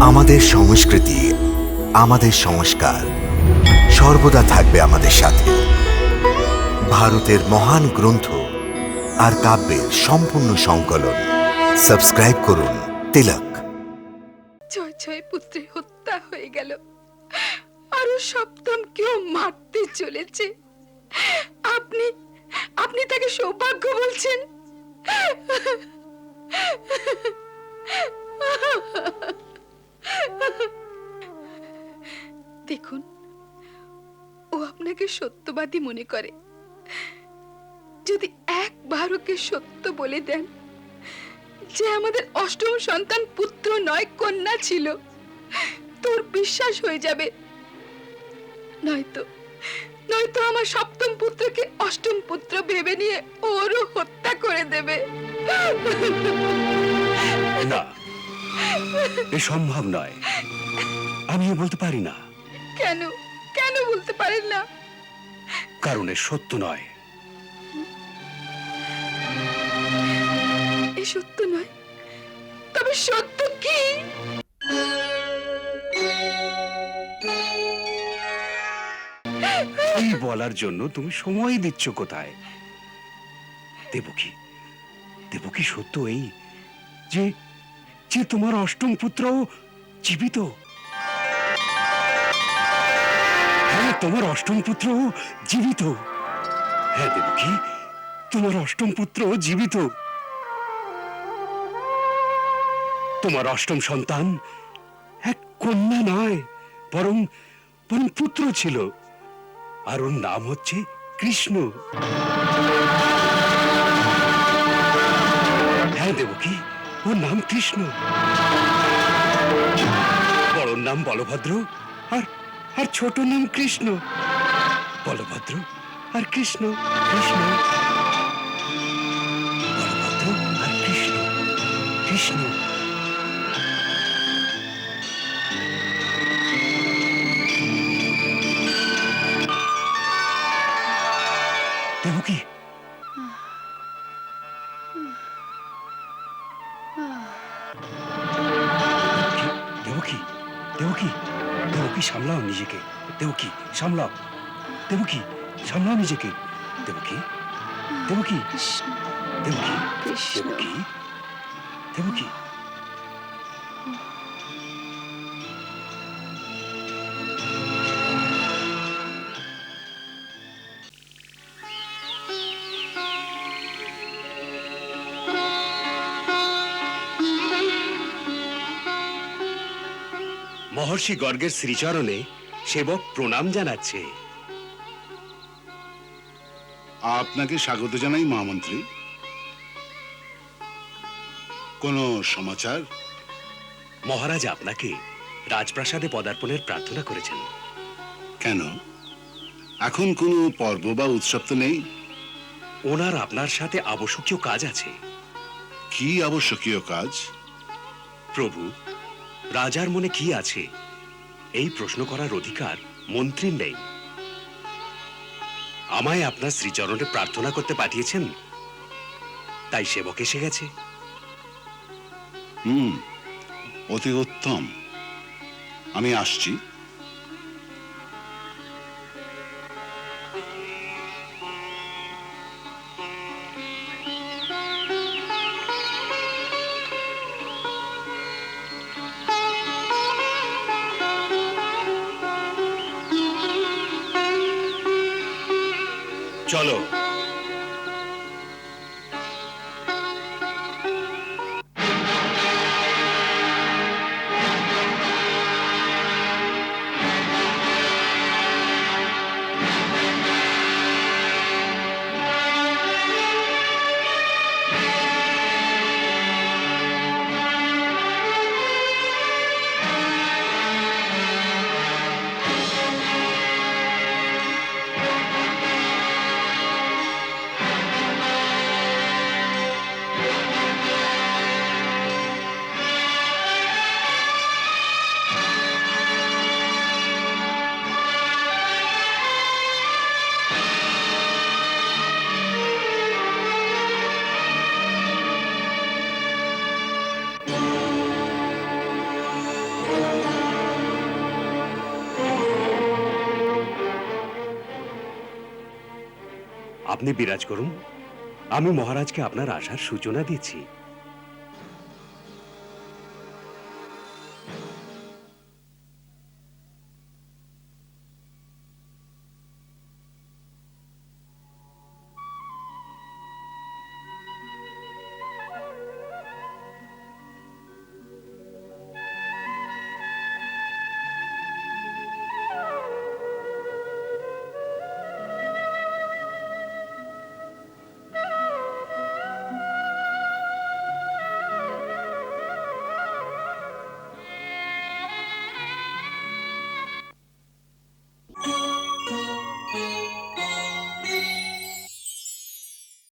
আমাদের সংস্কৃতি, আমাদের সংস্কার সর্বদা থাকবে আমাদের সাথে। ভারতের মহান গ্রন্থ আর কাব্যের সম্পূর্ণ সংকলন। সাবস্ক্রাইব করুন তিলক। ছয় ছয় পুত্রে, হত্যা হয়ে গেল। আরও সপ্তম কেউ মারতে চলেছে। আপনি আপনি তাকে সৌভাগ্য বলছেন? দেখুন, ও আপনাকে সত্যবাদী মনে করে। যদি একবার ওকে সত্য বলে দেন যে আমাদের অষ্টম সন্তান পুত্র নয়, কন্যা ছিল, তোর বিশ্বাস হয়ে যাবে। নয়তো নয়তো আমার সপ্তম পুত্রকে অষ্টম পুত্র ভেবে নিয়ে ওরও হত্যা করে দেবে। না। এ সম্ভব নয়। আমি এ বলতে পারি না। কেন? কেন বলতে পারেন না? কারণ এ সত্য নয়। এ সত্য নয়। তবে সত্য কি? এই বলার জন্য তুমি সময় দিচ্ছ কোথায়? দেবকী দেবকী সত্য এই যে যে তোমার অষ্টম পুত্র জীবিত। হ্যাঁ তোমার অষ্টম পুত্র জীবিত। হ্যাঁ দেবকী, তোমার অষ্টম পুত্র জীবিত। তোমার অষ্টম সন্তান এক কন্যা নয়, বরং বরং পুত্র ছিল, আর ওর নাম হচ্ছে কৃষ্ণ। হ্যাঁ দেবকী ওর নাম কৃষ্ণ। বড়োর নাম বলভদ্র আর আর ছোট নাম কৃষ্ণ। বলভদ্র আর কৃষ্ণ কৃষ্ণ। বলভদ্র আর কৃষ্ণ কৃষ্ণ। দেবকী সামলাও নিজেকে? দেবকি সামলাও। দেবকি সামলাও নিজেকে। দেবকি দেবকি দেবকি দেবকী দেবকী মহর্ষি গর্গের শ্রীচরণে সেবক প্রণাম জানাচ্ছে। আপনাকে স্বাগত জানাই মহামন্ত্রী। কোনো সমাচার? মহারাজ আপনাকে রাজপ্রাসাদে পদার্পণের প্রার্থনা করেছেন। কেন? এখন কোনো পর্ব বা উৎসব তো নেই? ওনার আপনার সাথে আবশ্যকীয় কাজ আছে। কি আবশ্যকীয় কাজ? প্রভু রাজার মনে কি আছে? এই প্রশ্ন করার অধিকার মন্ত্রীর নেই। আমায় আপনার শ্রীচরণে প্রার্থনা করতে পাঠিয়েছেন? তাই সেবক এসে গেছে। হুম, অতি উত্তম। আমি আসছি। চলো। আপনি বিরাজ করুন। আমি মহারাজকে আপনার আসার সূচনা দিচ্ছি।